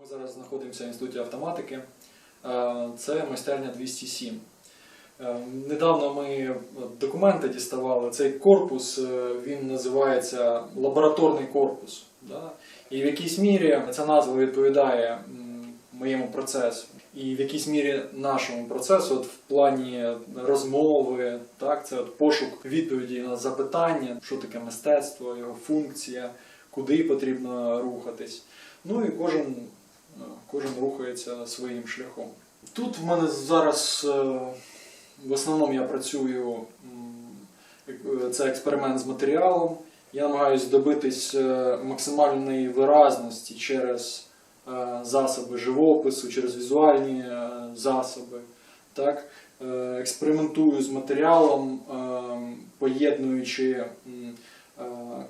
Ми зараз знаходимося в інституті автоматики. Е, Це майстерня 207. Е, Недавно ми документи діставали. Цей корпус е, він називається лабораторний корпус. І в якійсь мірі ця назва відповідає моєму процесу. І в якійсь мірі нашому процесу, от в плані розмови, так, це от пошук відповіді на запитання, що таке мистецтво, його функція, куди потрібно рухатись. Ну і кожен, кожен рухається своїм шляхом. Тут в мене зараз е, в основному я працюю, е, це експеримент з матеріалом. Я намагаюся добитись е, максимальної виразності через засоби живопису, через візуальні засоби. Так? Експериментую з матеріалом, е, поєднуючи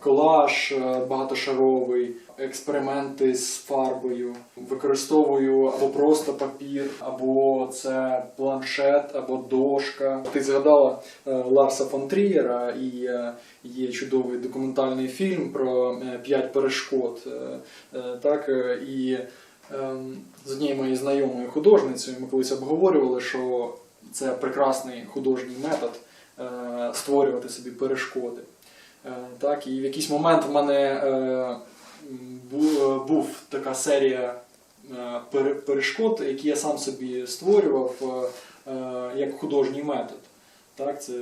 колаж е, багатошаровий, експерименти з фарбою, використовую або просто папір, або це планшет, або дошка. Ти згадала е, Ларса фон Трієра і е, є чудовий документальний фільм про п'ять перешкод. Так, і ем, з однією моєю знайомою художницею ми колись обговорювали, що це прекрасний художній метод створювати собі перешкоди. Е, Так, і в якийсь момент в мене е, е, був така серія перешкод, які я сам собі створював як художній метод. Так, це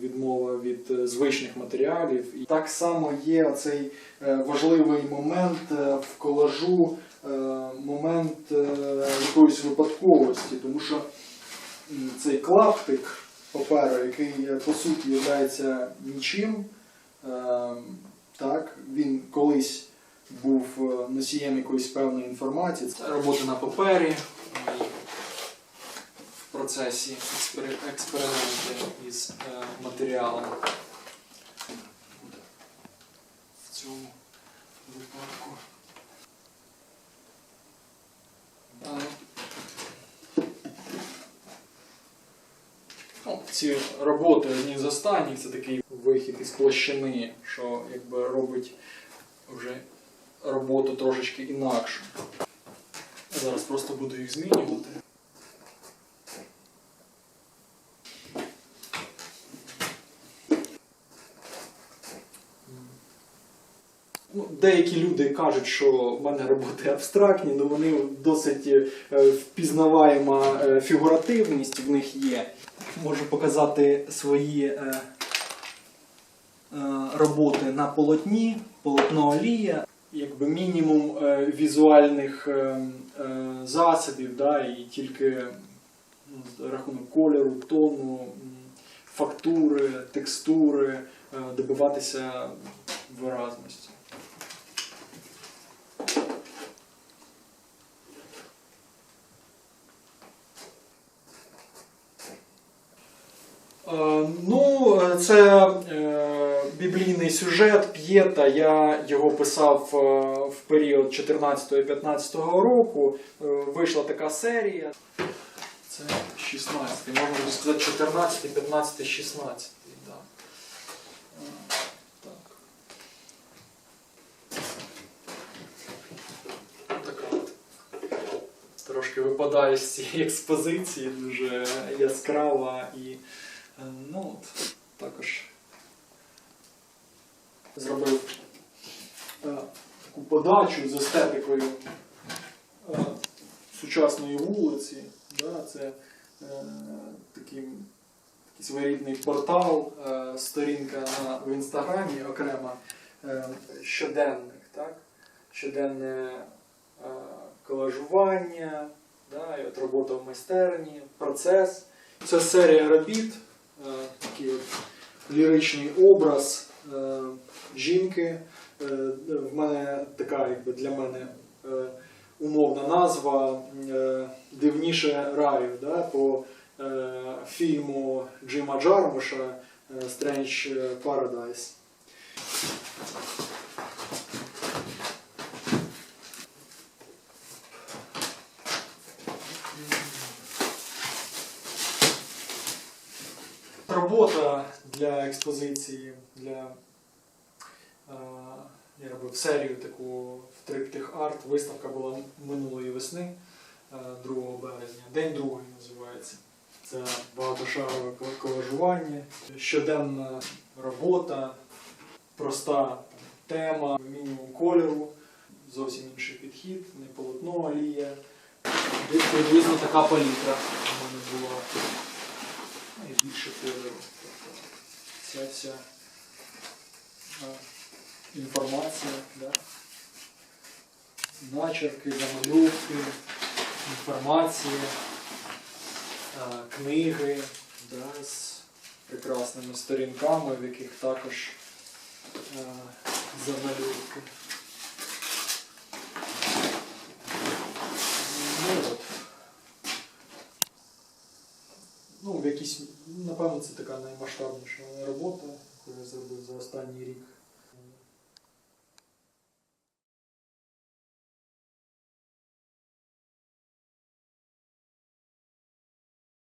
відмова від звичних матеріалів. І так само є цей важливий момент в колажу, момент якоїсь випадковості, тому що цей клаптик паперу, який по суті є нічим, так, він колись був е, носієм якоїсь певної інформації. Це робота на папері, в процесі експери- експерименти із е, матеріалом. В цьому випадку. Е, Ну, ці роботи одні з останніх, це такий вихід із площини, що якби робить вже роботу трошечки інакше. Зараз просто буду їх змінювати. Ну, деякі люди кажуть, що в мене роботи абстрактні, але вони досить е, впізнаваєма е, фігуративність в них є. Можу показати свої е, роботи на полотні, полотно олія, якби мінімум е, візуальних е, е, засобів, да, і тільки ну, рахунок кольору, тону, фактури, текстури, е, добиватися виразності. Е, Ну, е, це е, біблійний сюжет П'єта. Я його писав е, в період 14-15 року. Е, Вийшла така серія. Це 16, можна сказати 14, 15, 16. Да. Е, Так. Така от. Трошки випадає з цієї експозиції, дуже яскрава і Ну, от, також зробив е, таку подачу з естетикою е, сучасної вулиці. Це е, такий, своєрідний портал, сторінка в інстаграмі окрема щоденник, так? щоденне колажування, да, і от робота в майстерні, процес. Це серія робіт, такий от ліричний образ жінки. Е, в мене така, якби для мене е, умовна назва е, Дивніше раю да, по е, фільму Джима Джармуша е, Strange Paradise. Робота для експозиції, для е, Я робив серію таку в триптих арт. Виставка була минулої весни, е, 2 березня. День другий називається. Це багатошарове колажування, щоденна робота, проста тема, мінімум кольору, зовсім інший підхід, не полотно, олія. Приблизно така палітра в мене була. Більше кольору. Тобто ця вся інформація, да? начерки, замальовки, інформація, книги да, з прекрасними сторінками, в яких також замальовки. Ну, от. В якійсь, напевно, це така наймасштабніша робота, яку я зробив за останній рік.